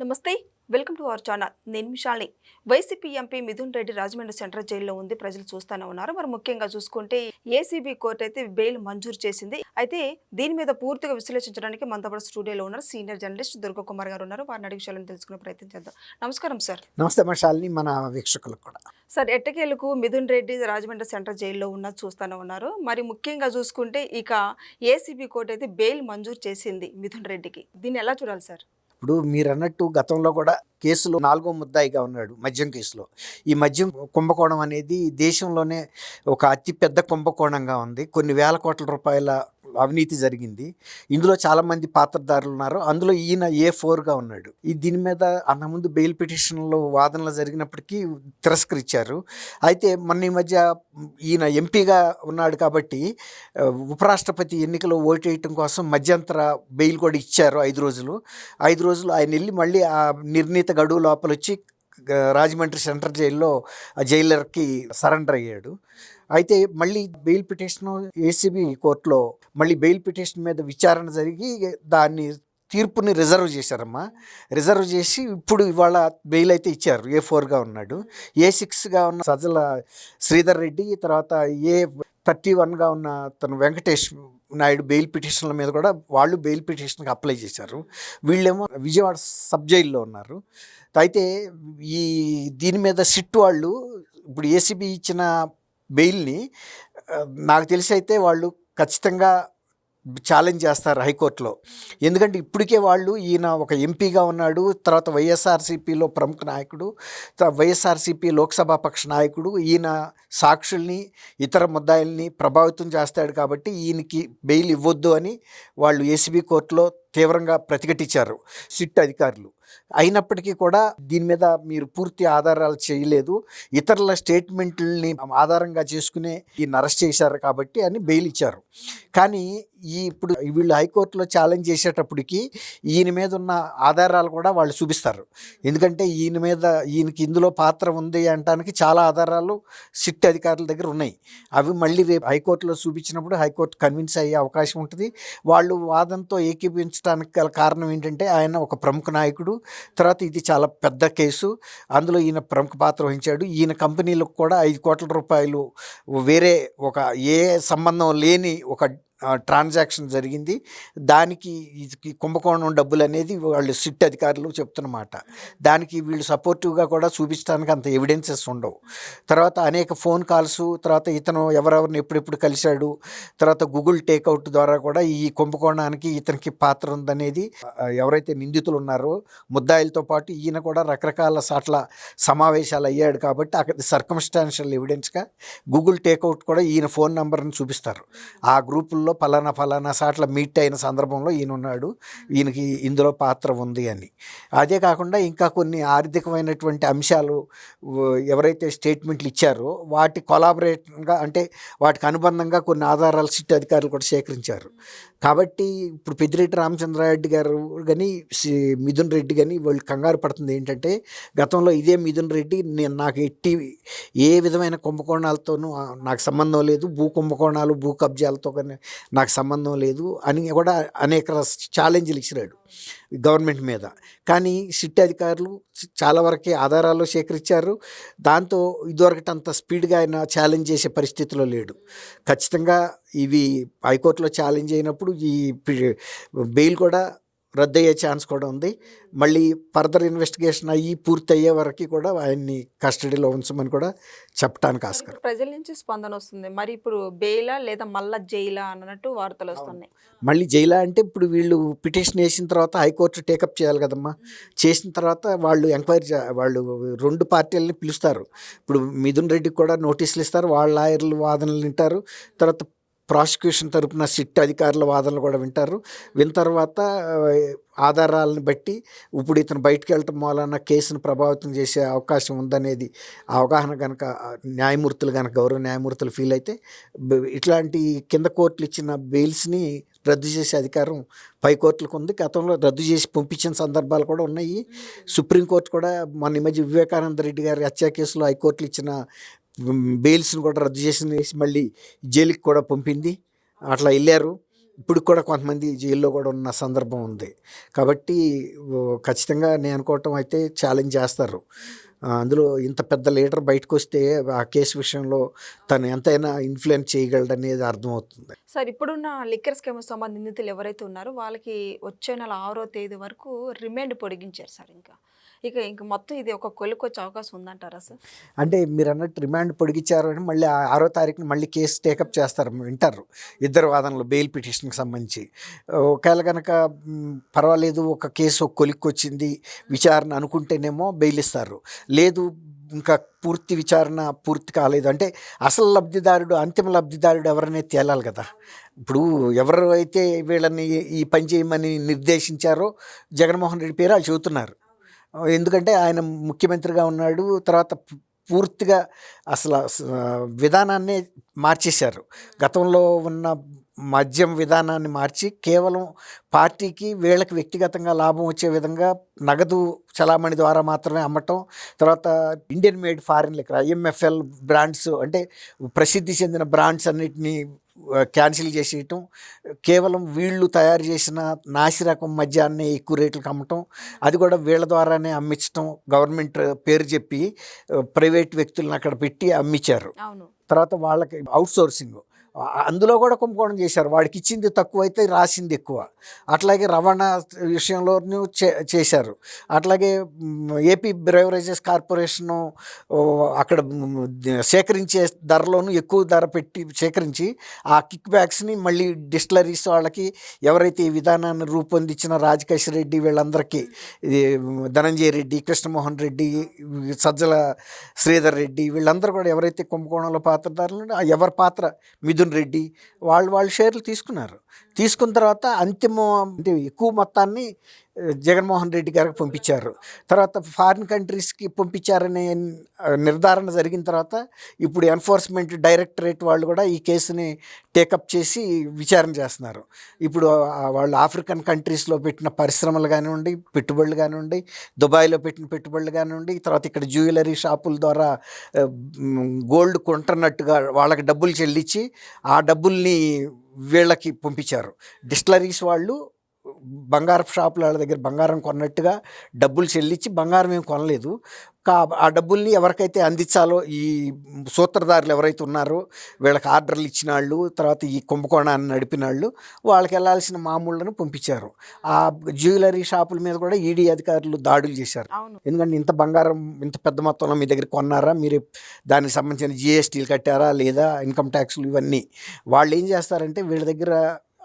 నమస్తే welcome to our channel. నేను విశాల్ని YCP MP Mithun Reddy Rajahmundry central జైల్లో ఉంది. ప్రజలు చూస్తూనే ఉన్నారు. మరి ముఖ్యంగా చూసుకుంటే ఏసీబీ కోర్టు అయితే బెయిల్ మంజూరు చేసింది. అయితే దీని మీద పూర్తిగా విశ్లేషించడానికి మనతో పాటు స్టూడియోలో ఉన్నారు సీనియర్ జర్నలిస్ట్ దుర్గా కుమార్ గారు ఉన్నారు. వారిని అడిగి విషయాలను తెలుసుకునే ప్రయత్నం చేద్దాం. నమస్కారం సార్. నమస్తే మషాల్ని మన వీక్షకులకు కూడా. సార్ ఎట్టకేలకు మిథున్ రెడ్డి రాజమండ్రి సెంట్రల్ జైల్లో ఉన్నది చూస్తూనే ఉన్నారు. మరి ముఖ్యంగా చూసుకుంటే ఇక ఏసీబీ కోర్టు అయితే బెయిల్ మంజూరు చేసింది మిథున్ రెడ్డికి. దీన్ని ఎలా చూడాలి సార్? ఇప్పుడు మీరు అన్నట్టు గతంలో కూడా కేసులో నాలుగో ముద్దాయిగా ఉన్నాడు మద్యం కేసులో. ఈ మద్యం కుంభకోణం అనేది దేశంలోనే ఒక అతిపెద్ద కుంభకోణంగా ఉంది. కొన్ని వేల కోట్ల రూపాయల అవినీతి జరిగింది. ఇందులో చాలామంది పాత్రదారులు ఉన్నారు. అందులో ఈయన ఏ ఫోర్గా ఉన్నాడు? ఈ దీని మీద అంతకుముందు బెయిల్ పిటిషన్లో వాదనలు జరిగినప్పటికీ తిరస్కరించారు. అయితే మొన్న ఈ మధ్య ఈయన ఎంపీగా ఉన్నాడు కాబట్టి ఉపరాష్ట్రపతి ఎన్నికలో ఓటేయటం కోసం మధ్యంతర బెయిల్ కూడా ఇచ్చారు ఐదు రోజులు. ఐదు రోజులు ఆయన వెళ్ళి మళ్ళీ ఆ నిర్ణీత గడువు లోపల వచ్చి రాజమండ్రి సెంట్రల్ జైల్లో జైలర్కి సరెండర్ అయ్యాడు. అయితే మళ్ళీ బెయిల్ పిటిషన్ ఏసీబీ కోర్టులో మళ్ళీ బెయిల్ పిటిషన్ మీద విచారణ జరిగి దాన్ని తీర్పుని రిజర్వ్ చేశారమ్మా. రిజర్వ్ చేసి ఇప్పుడు ఇవాళ బెయిల్ అయితే ఇచ్చారు. ఏ ఫోర్గా ఉన్నాడు. ఏ సిక్స్గా ఉన్న సజ్జల శ్రీధర్ రెడ్డి తర్వాత ఏ థర్టీ వన్గా ఉన్న తను వెంకటేష్ నాయుడు బెయిల్ పిటిషన్ల మీద కూడా వాళ్ళు బెయిల్ పిటిషన్కి అప్లై చేశారు. వీళ్ళేమో విజయవాడ సబ్ జైల్లో ఉన్నారు. అయితే ఈ దీని మీద సిట్ వాళ్ళు ఇప్పుడు ఏసీబీ ఇచ్చిన బెయిల్ని నాకు తెలిసి అయితే వాళ్ళు ఖచ్చితంగా ఛాలెంజ్ చేస్తారు హైకోర్టులో. ఎందుకంటే ఇప్పటికే వాళ్ళు ఈయన ఒక ఎంపీగా ఉన్నాడు తర్వాత వైఎస్ఆర్సీపీలో ప్రముఖ నాయకుడు వైఎస్ఆర్సీపీ లోక్సభ పక్ష నాయకుడు ఈయన సాక్షుల్ని ఇతర ముద్దాయిల్ని ప్రభావితం చేస్తాడు కాబట్టి ఈయనకి బెయిల్ ఇవ్వద్దు అని వాళ్ళు ఏసీబీ కోర్టులో తీవ్రంగా ప్రతిఘటించారు. సిట్ అధికారులు. అయినప్పటికీ కూడా దీని మీద మీరు పూర్తి ఆధారాలు చేయలేదు. ఇతరుల స్టేట్మెంట్లని ఆధారంగా చేసుకునే ఈ అరెస్ట్ చేశారు కాబట్టి అని బెయిల్ ఇచ్చారు. కానీ ఈ ఇప్పుడు వీళ్ళు హైకోర్టులో ఛాలెంజ్ చేసేటప్పటికి ఈయన మీద ఉన్న ఆధారాలు కూడా వాళ్ళు చూపిస్తారు. ఎందుకంటే ఈయన మీద ఈయనకి ఇందులో పాత్ర ఉంది అనడానికి చాలా ఆధారాలు సిట్ అధికారుల దగ్గర ఉన్నాయి. అవి మళ్ళీ రేపు హైకోర్టులో చూపించినప్పుడు హైకోర్టు కన్విన్స్ అయ్యే అవకాశం ఉంటుంది. వాళ్ళు వాదంతో ఏకీపించడానికి గల కారణం ఏంటంటే ఆయన ఒక ప్రముఖ నాయకుడు తర్వాత ఇది చాలా పెద్ద కేసు. అందులో ఈయన ప్రముఖ పాత్ర వహించాడు. ఈయన కంపెనీలకు కూడా ఐదు కోట్ల రూపాయలు వేరే ఒక ఏ సంబంధం లేని ఒక ట్రాన్సాక్షన్ జరిగింది. దానికి ఇది కుంభకోణం డబ్బులు అనేది వాళ్ళు సిట్ అధికారులు చెప్తున్నమాట. దానికి వీళ్ళు సపోర్టివ్గా కూడా చూపించడానికి అంత ఎవిడెన్సెస్ ఉండవు. తర్వాత అనేక ఫోన్ కాల్స్ తర్వాత ఇతను ఎవరెవరిని ఎప్పుడెప్పుడు కలిశాడు తర్వాత గూగుల్ టేక్అవుట్ ద్వారా కూడా ఈ కుంభకోణానికి ఇతనికి పాత్ర ఉందనేది ఎవరైతే నిందితులు ఉన్నారో ముద్దాయిలతో పాటు ఈయన కూడా రకరకాల సాట్ల సమావేశాలు అయ్యాడు కాబట్టి అక్కడ సర్కమ్స్టాన్షియల్ ఎవిడెన్స్గా గూగుల్ టేక్అవుట్ కూడా ఈయన ఫోన్ నెంబర్ని చూపిస్తారు. ఆ గ్రూపుల్లో ఫలానా ఫలానా సాట్ల మీట్ అయిన సందర్భంలో ఈయన ఉన్నాడు ఈయనకి ఇందులో పాత్ర ఉంది అని. అదే కాకుండా ఇంకా కొన్ని ఆర్థికమైనటువంటి అంశాలు ఎవరైతే స్టేట్మెంట్లు ఇచ్చారో వాటి కొలాబరేట్గా అంటే వాటికి అనుబంధంగా కొన్ని ఆధారాలు సిట్ అధికారులు కూడా సేకరించారు. కాబట్టి ఇప్పుడు పెద్దిరెడ్డి రామచంద్రారెడ్డి గారు కానీ మిథున్ రెడ్డి కానీ వాళ్ళు కంగారు పడుతుంది ఏంటంటే గతంలో ఇదే మిథున్ రెడ్డి నేను నాకు ఎట్టి ఏ విధమైన కుంభకోణాలతోనూ నాకు సంబంధం లేదు. భూ కుంభకోణాలు భూ కబ్జాలతో కానీ నాకు సంబంధం లేదు అని కూడా అనేక ఛాలెంజ్లు ఇచ్చినాడు గవర్నమెంట్ మీద. కానీ సిట్ అధికారులు చాలా వరకు ఆధారాలు సేకరించారు. దాంతో ఇదివరకటి అంత స్పీడ్గా ఆయన ఛాలెంజ్ చేసే పరిస్థితిలో లేడు. ఖచ్చితంగా ఇవి హైకోర్టులో ఛాలెంజ్ అయినప్పుడు ఈ బెయిల్ కూడా రద్దు అయ్యే ఛాన్స్ కూడా ఉంది. మళ్ళీ ఫర్దర్ ఇన్వెస్టిగేషన్ అయ్యి పూర్తి అయ్యే వరకు కూడా ఆయన్ని కస్టడీలో ఉంచమని కూడా చెప్పడానికి ఆస్కారం. ప్రజల నుంచి స్పందన వస్తుంది. మరి ఇప్పుడు బెయిలా లేదా మళ్ళా జైలా అన్నట్టు వార్తలు వస్తున్నాయి. మళ్ళీ జైలా అంటే ఇప్పుడు వీళ్ళు పిటిషన్ వేసిన తర్వాత హైకోర్టు టేకప్ చేయాలి కదమ్మా. చేసిన తర్వాత వాళ్ళు ఎంక్వైరీ వాళ్ళు రెండు పార్టీలని పిలుస్తారు. ఇప్పుడు మిథున్ రెడ్డికి కూడా నోటీసులు ఇస్తారు. వాళ్ళ లాయర్లు వాదనలు వింటారు. తర్వాత ప్రాసిక్యూషన్ తరపున సిట్ అధికారుల వాదనలు కూడా వింటారు. విన్న తర్వాత ఆధారాలను బట్టి ఇప్పుడు ఇతను బయటికి వెళ్ళటం మూలన కేసును ప్రభావితం చేసే అవకాశం ఉందనేది అవగాహన కనుక న్యాయమూర్తులు కనుక గౌరవ న్యాయమూర్తులు ఫీల్ అయితే ఇట్లాంటి కింద కోర్టులు ఇచ్చిన బెయిల్స్ని రద్దు చేసే అధికారం పై కోర్టులకు ఉంది. గతంలో రద్దు చేసి పంపించిన సందర్భాలు కూడా ఉన్నాయి. సుప్రీంకోర్టు కూడా మొన్న ఈ మధ్య వివేకానంద రెడ్డి గారి హత్య కేసులో హైకోర్టులు ఇచ్చిన బెయిల్స్ని కూడా రద్దు చేసి మళ్ళీ జైలుకి కూడా పంపింది. అట్లా వెళ్ళారు. ఇప్పుడు కూడా కొంతమంది జైల్లో కూడా ఉన్న సందర్భం ఉంది. కాబట్టి ఖచ్చితంగా నేను అనుకోవటం అయితే ఛాలెంజ్ చేస్తారు. అందులో ఇంత పెద్ద లీడర్ బయటకు వస్తే ఆ కేసు విషయంలో తను ఎంతైనా ఇన్ఫ్లుయెన్స్ చేయగలడనేది అర్థమవుతుంది. సార్ ఇప్పుడున్న లిక్కర్ స్కీమ్ సంబంధించిన నిందితులు ఎవరైతే ఉన్నారో వాళ్ళకి వచ్చే నెల ఆరో తేదీ వరకు రిమాండ్ పొడిగించారు సార్ ఇంకా. ఇక ఇంక మొత్తం ఇది ఒక కొలుకొచ్చే అవకాశం ఉందంటారా సార్? అంటే మీరు అన్నట్టు రిమాండ్ పొడిగించారు అని మళ్ళీ ఆ ఆరో తారీఖున మళ్ళీ కేసు టేకప్ చేస్తారు వింటారు ఇద్దరు వాదనలు బెయిల్ పిటిషన్కి సంబంధించి. ఒకవేళ కనుక పర్వాలేదు ఒక కేసు ఒక కొలిక్కి వచ్చింది విచారణ అనుకుంటేనేమో బెయిల్ ఇస్తారు. లేదు ఇంకా పూర్తి విచారణ పూర్తి కాలేదు అంటే అసలు లబ్ధిదారుడు అంతిమ లబ్ధిదారుడు ఎవరనే తేలాలి కదా. ఇప్పుడు ఎవరు అయితే వీళ్ళని ఈ పని చేయమని నిర్దేశించారో జగన్మోహన్ రెడ్డి పేరు వాళ్ళు చెబుతున్నారు. ఎందుకంటే ఆయన ముఖ్యమంత్రిగా ఉన్నాడు తర్వాత పూర్తిగా అసలు విధానాన్ని విధానాన్నే మార్చేశారు. గతంలో ఉన్న మద్యం విధానాన్ని మార్చి కేవలం పార్టీకి వీళ్ళకి వ్యక్తిగతంగా లాభం వచ్చే విధంగా నగదు చలామణి ద్వారా మాత్రమే అమ్మటం తర్వాత Indian made foreign liquor IMFL brands అంటే ప్రసిద్ధి చెందిన బ్రాండ్స్ అన్నిటినీ క్యాన్సిల్ చేసేయటం. కేవలం వీళ్ళు తయారు చేసిన నాసి రకం మద్యాన్ని ఎక్కువ రేట్లకు అమ్మటం అది కూడా వీళ్ళ ద్వారానే అమ్మించటం. గవర్నమెంట్ పేరు చెప్పి ప్రైవేట్ వ్యక్తులను అక్కడ పెట్టి అమ్మించారు. అవును. తర్వాత వాళ్ళకి అవుట్ సోర్సింగ్. అందులో కూడా కుంభకోణం చేశారు. వాడికి ఇచ్చింది తక్కువ అయితే రాసింది ఎక్కువ. అట్లాగే రవాణా విషయంలోనూ చే చేశారు. అట్లాగే ఏపీ బ్రేవరేజెస్ కార్పొరేషన్ అక్కడ సేకరించే ధరలోనూ ఎక్కువ ధర పెట్టి సేకరించి ఆ కిక్ బ్యాక్స్ని మళ్ళీ డిస్టిలరీస్ వాళ్ళకి ఎవరైతే ఈ విధానాన్ని రూపొందించిన రాజకేశ్ రెడ్డి వీళ్ళందరికీ ధనంజయ రెడ్డి కృష్ణమోహన్ రెడ్డి సజ్జల శ్రీధర్ రెడ్డి వీళ్ళందరూ కూడా ఎవరైతే కుంభకోణంలో పాత్రధారులు ఎవరి పాత్ర మిథున్ రెడ్డి వాళ్ళు వాళ్ళ షేర్లు తీసుకున్నారు. తీసుకున్న తర్వాత అంతిమ అంటే ఎక్కువ మొత్తాన్ని జగన్మోహన్ రెడ్డి గారికి పంపించారు. తర్వాత ఫారిన్ కంట్రీస్కి పంపించారనే నిర్ధారణ జరిగిన తర్వాత ఇప్పుడు ఎన్ఫోర్స్మెంట్ డైరెక్టరేట్ వాళ్ళు కూడా ఈ కేసుని టేకప్ చేసి విచారణ చేస్తున్నారు. ఇప్పుడు వాళ్ళు ఆఫ్రికన్ కంట్రీస్లో పెట్టిన పరిశ్రమలు కానివ్వండి పెట్టుబడులు కానివ్వండి దుబాయ్లో పెట్టిన పెట్టుబడులు కానివ్వండి తర్వాత ఇక్కడ జ్యువెలరీ షాపుల ద్వారా గోల్డ్ కొంటున్నట్టుగా వాళ్ళకి డబ్బులు చెల్లించి ఆ డబ్బుల్ని వీళ్ళకి పంపించారు. డిస్టిలరీస్ వాళ్ళు బంగారపు షాపుల వాళ్ళ దగ్గర బంగారం కొన్నట్టుగా డబ్బులు చెల్లించి బంగారం ఏం కొనలేదు. కా ఆ డబ్బుల్ని ఎవరికైతే అందించాలో ఈ సూత్రధారులు ఎవరైతే ఉన్నారో వీళ్ళకి ఆర్డర్లు ఇచ్చిన వాళ్ళు తర్వాత ఈ కుంభకోణాన్ని నడిపిన వాళ్ళు వాళ్ళకి వెళ్ళాల్సిన మామూళ్ళను పంపించారు. ఆ జ్యువెలరీ షాపుల మీద కూడా ఈడీ అధికారులు దాడులు చేశారు. ఎందుకంటే ఇంత బంగారం ఇంత పెద్ద మొత్తంలో మీ దగ్గర కొన్నారా? మీరు దానికి సంబంధించిన జిఎస్టీలు కట్టారా? లేదా ఇన్కమ్ ట్యాక్స్లు ఇవన్నీ. వాళ్ళు ఏం చేస్తారంటే వీళ్ళ దగ్గర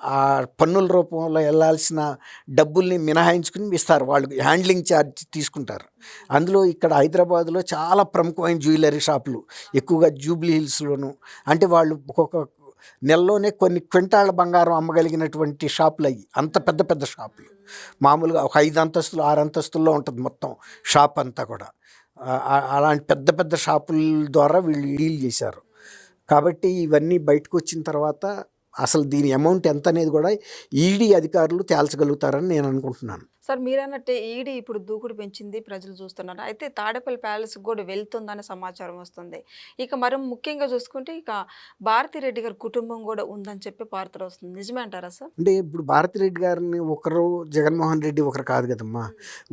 ఆ పన్నుల రూపంలో వెళ్ళాల్సిన డబ్బుల్ని మినహాయించుకుని ఇస్తారు. వాళ్ళు హ్యాండ్లింగ్ ఛార్జ్ తీసుకుంటారు. అందులో ఇక్కడ హైదరాబాద్లో చాలా ప్రముఖమైన జ్యువెలరీ షాపులు ఎక్కువగా జూబ్లీ హిల్స్లోను అంటే వాళ్ళు ఒక్కొక్క నెలలోనే కొన్ని క్వింటాళ్ళ బంగారం అమ్మగలిగినటువంటి షాపులు అయ్యి అంత పెద్ద పెద్ద షాపులు. మామూలుగా ఒక ఐదు అంతస్తులు ఆరు అంతస్తుల్లో ఉంటుంది మొత్తం షాప్ అంతా కూడా. అలాంటి పెద్ద పెద్ద షాపుల ద్వారా వీళ్ళు డీల్ చేశారు. కాబట్టి ఇవన్నీ బయటకు వచ్చిన తర్వాత అసలు దీని అమౌంట్ ఎంత అనేది కూడా ఈడీ అధికారులు తేల్చగలుగుతారని నేను అనుకుంటున్నాను. సార్ మీరన్నట్టే ఈడీ ఇప్పుడు దూకుడు పెంచింది ప్రజలు చూస్తున్నారు. అయితే తాడేపల్లి ప్యాలెస్ కూడా వెళ్తుందనే సమాచారం వస్తుంది. ఇక మరి ముఖ్యంగా చూసుకుంటే ఇక భారతిరెడ్డి గారి కుటుంబం కూడా ఉందని చెప్పి వార్తలు వస్తుంది. నిజమే అంటారా సార్? అంటే ఇప్పుడు భారతిరెడ్డి గారిని ఒకరు జగన్మోహన్ రెడ్డి ఒకరు కాదు కదమ్మా.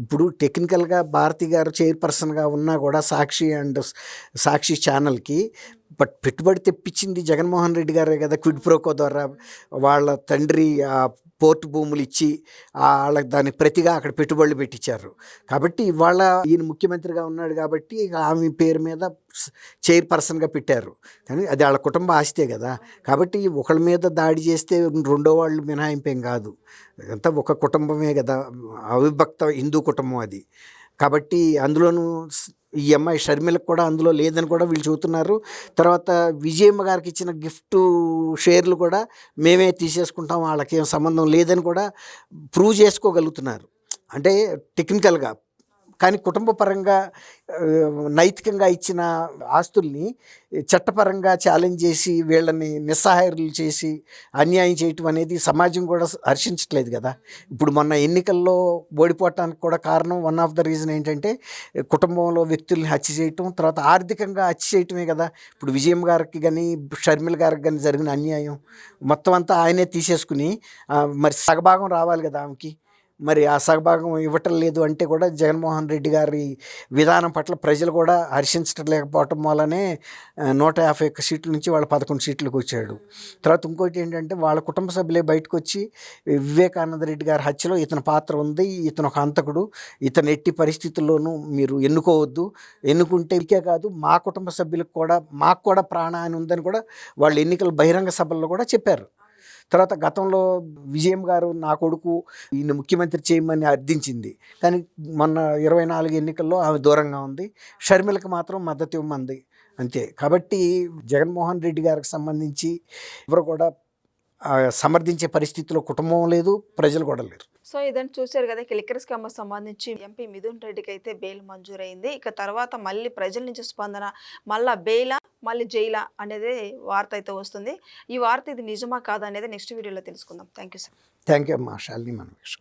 ఇప్పుడు టెక్నికల్గా భారతి గారు చైర్పర్సన్గా ఉన్నా కూడా సాక్షి అండ్ సాక్షి ఛానల్కి బట్ పెట్టుబడి తెప్పించింది జగన్మోహన్ రెడ్డి గారే కదా క్విడ్ ప్రోకో ద్వారా. వాళ్ళ తండ్రి పోర్టు భూములు ఇచ్చి వాళ్ళకి దానికి ప్రతిగా అక్కడ పెట్టుబడులు పెట్టించారు. కాబట్టి ఇవాళ ఈయన ముఖ్యమంత్రిగా ఉన్నాడు కాబట్టి ఆమె పేరు మీద చైర్పర్సన్గా పెట్టారు. కానీ అది వాళ్ళ కుటుంబ ఆస్తే కదా. కాబట్టి ఒకళ్ళ మీద దాడి చేస్తే రెండో వాళ్ళు మినహాయింపేం కాదు. అంతా ఒక కుటుంబమే కదా. అవిభక్త హిందూ కుటుంబం అది. కాబట్టి అందులోనూ ఈ అమ్మాయి షర్మిలకు కూడా అందులో లేదని కూడా వీళ్ళు చెబుతున్నారు. తర్వాత విజయమ్మ గారికి ఇచ్చిన గిఫ్ట్ షేర్లు కూడా మేమే తీసేసుకుంటాం వాళ్ళకి ఏం సంబంధం లేదని కూడా ప్రూవ్ చేసుకోగలుగుతున్నారు. అంటే టెక్నికల్గా కానీ కుటుంబ పరంగా నైతికంగా ఇచ్చిన ఆస్తుల్ని చట్టపరంగా ఛాలెంజ్ చేసి వీళ్ళని నిస్సహాయరులు చేసి అన్యాయం చేయటం అనేది సమాజం కూడా హర్షించట్లేదు కదా. ఇప్పుడు మొన్న ఎన్నికల్లో ఓడిపోవటానికి కూడా కారణం వన్ ఆఫ్ ద రీజన్ ఏంటంటే కుటుంబంలో వ్యక్తుల్ని హత్య చేయటం తర్వాత ఆర్థికంగా హత్య చేయటమే కదా. ఇప్పుడు విజయం గారికి కానీ షర్మిల గారికి కానీ జరిగిన అన్యాయం మొత్తం అంతా ఆయనే తీసేసుకుని మరి సగభాగం రావాలి కదా ఆమెకి. మరి ఆ సగభాగం ఇవ్వటం లేదు అంటే కూడా జగన్మోహన్ రెడ్డి గారి విధానం పట్ల ప్రజలు కూడా హర్షించడం లేకపోవటం వల్లనే నూట యాభై ఒక్క సీట్ల నుంచి వాళ్ళ పదకొండు సీట్లకు వచ్చాడు. తర్వాత ఇంకోటి ఏంటంటే వాళ్ళ కుటుంబ సభ్యులే బయటకు వచ్చి వివేకానంద రెడ్డి గారి హత్యలో ఇతని పాత్ర ఉంది ఇతను ఒక హంతకుడు ఇతను ఎట్టి పరిస్థితుల్లోనూ మీరు ఎన్నుకోవద్దు. ఎన్నుకుంటే ఇకే కాదు మా కుటుంబ సభ్యులకు కూడా మాకు కూడా ప్రాణహాని ఉందని కూడా వాళ్ళు ఎన్నికల బహిరంగ సభల్లో కూడా చెప్పారు. తర్వాత గతంలో విజయం గారు నా కొడుకు ఈయన ముఖ్యమంత్రి చేయమని అర్థించింది. కానీ మొన్న ఇరవై నాలుగు ఎన్నికల్లో ఆమె దూరంగా ఉంది. షర్మిలకు మాత్రం మద్దతు ఇవ్వమంది. అంతే. కాబట్టి జగన్మోహన్ రెడ్డి గారికి సంబంధించి ఎవరు కూడా సమర్థించే పరిస్థితిలో కుటుంబం లేదు ప్రజలు కూడా లేరు. సో ఇదంతా చూశారు కదా లిక్కర్ స్కామ్ సంబంధించి ఎంపీ మిథున్ రెడ్డికి అయితే బెయిల్ మంజూరైంది. ఇక తర్వాత మళ్ళీ ప్రజల నుంచి స్పందన మళ్ళా బెయిలా మళ్ళీ జైలా అనేది వార్త అయితే వస్తుంది. ఈ వార్త ఇది నిజమా కాదా అనేది నెక్స్ట్ వీడియోలో తెలుసుకుందాం. Thank you sir. Thank you అమ్మా శాలిని మనవేష్